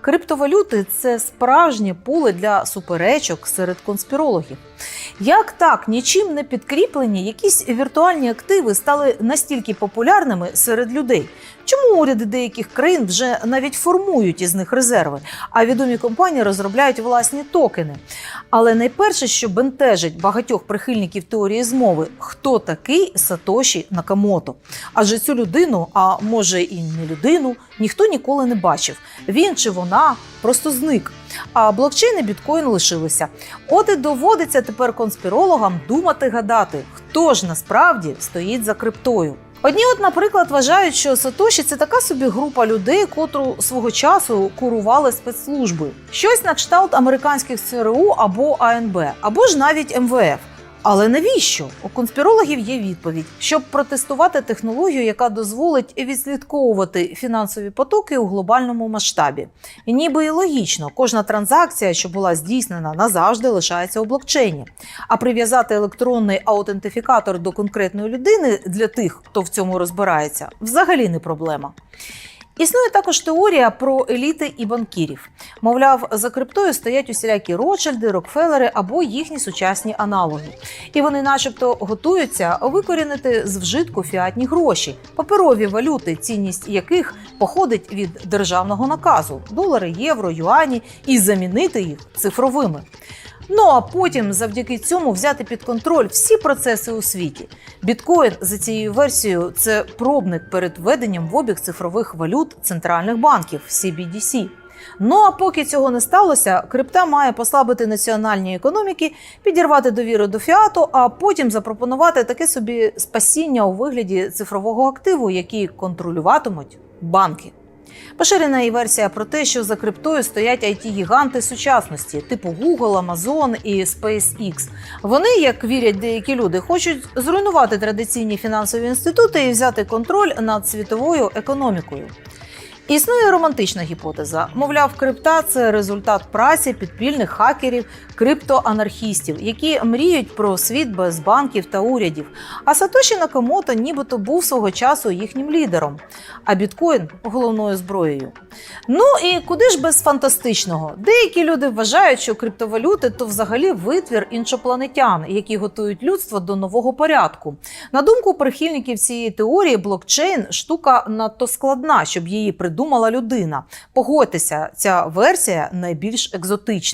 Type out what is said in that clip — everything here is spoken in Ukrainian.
Криптовалюти це справжнє поле для суперечок серед конспірологів. Як так, нічим не підкріплені, якісь віртуальні активи стали настільки популярними серед людей? Чому уряди деяких країн вже навіть формують із них резерви, а відомі компанії розробляють власні токени? Але найперше, що бентежить багатьох прихильників теорії змови, хто такий Сатоші Накамото? Адже цю людину, а може і не людину, ніхто ніколи не бачив. Він чи вона просто зник. А блокчейн і біткоін лишилися. От і доводиться тепер конспірологам думати гадати, хто ж насправді стоїть за криптою. Одні, от, наприклад, вважають, що Сатоші це така собі група людей, котру свого часу курували спецслужби. Щось на кшталт американських ЦРУ або АНБ, або ж навіть МВФ. Але навіщо? У конспірологів є відповідь, щоб протестувати технологію, яка дозволить відслідковувати фінансові потоки у глобальному масштабі. І ніби і логічно, кожна транзакція, що була здійснена, назавжди лишається у блокчейні. А прив'язати електронний аутентифікатор до конкретної людини для тих, хто в цьому розбирається, взагалі не проблема. Існує також теорія про еліти і банкірів. Мовляв, за криптою стоять усілякі Ротшильди, Рокфеллери або їхні сучасні аналоги. І вони, начебто, готуються викорінити з вжитку фіатні гроші, паперові валюти, цінність яких походить від державного наказу долари, євро, юані, і замінити їх цифровими. Ну а потім завдяки цьому взяти під контроль всі процеси у світі. Біткоін за цією версією це пробник перед введенням в обіг цифрових валют центральних банків CBDC. Ну а поки цього не сталося, крипта має послабити національні економіки, підірвати довіру до фіату, а потім запропонувати таке собі спасіння у вигляді цифрового активу, який контролюватимуть банки. Поширена і версія про те, що за криптою стоять it гіганти сучасності, типу Google, Amazon і SpaceX. Вони, як вірять деякі люди, хочуть зруйнувати традиційні фінансові інститути і взяти контроль над світовою економікою. Існує романтична гіпотеза. Мовляв, крипта це результат праці підпільних хакерів, криптоанархістів, які мріють про світ без банків та урядів. А Сатоші Накамото нібито був свого часу їхнім лідером, а біткоін головною зброєю. Ну і куди ж без фантастичного? Деякі люди вважають, що криптовалюти то взагалі витвір іншопланетян, які готують людство до нового порядку. На думку прихильників цієї теорії, блокчейн штука надто складна, щоб її придумала людина. Погодьтеся, ця версія найбільш екзотична.